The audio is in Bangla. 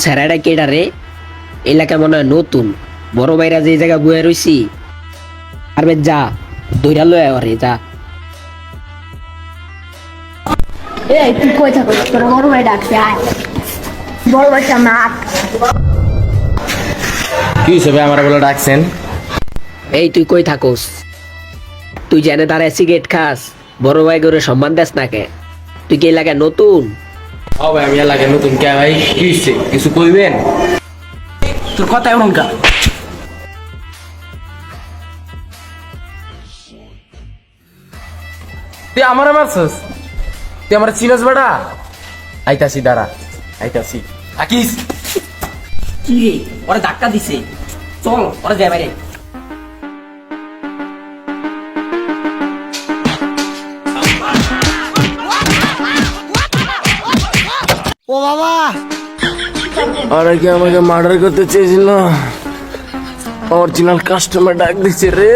স্যারাটা কেডা রে এলাকা মনে হয় নতুন। বড় ভাইরা যে জায়গা বয়ে রইছি আর বে যা দৈরা লয় আরে যা। এই তুই কই থাকো? তোর বড় ভাই ডাকছে আয়। বড় ভাই সামনে আট কি হিসেবে আমার বলে ডাকছেন? এই তুই কই থাকোস? তুই জানে তার সিগারেট খাস বড় ভাই করে সম্মান দেস না কে? তুই কি এলাকায় নতুন? ও ভাই আমি লাগে নতুন কে ভাই? কি হইছে? কিছু কইবেন? তোর কথা এমন কা? তুই আমার মারছস? তুই আমার চিনস বেটা? আইতাছি দাঁড়া। আইতাছি। থাকিস কি রে? ওরা ধাক্কা দিছে। চল ওরা যায় বাইরে। ওরা কি আমাকে মার্ডার করতে চেয়েছিল? অরিজিনাল কাস্টমার ডাক দিচ্ছে রে।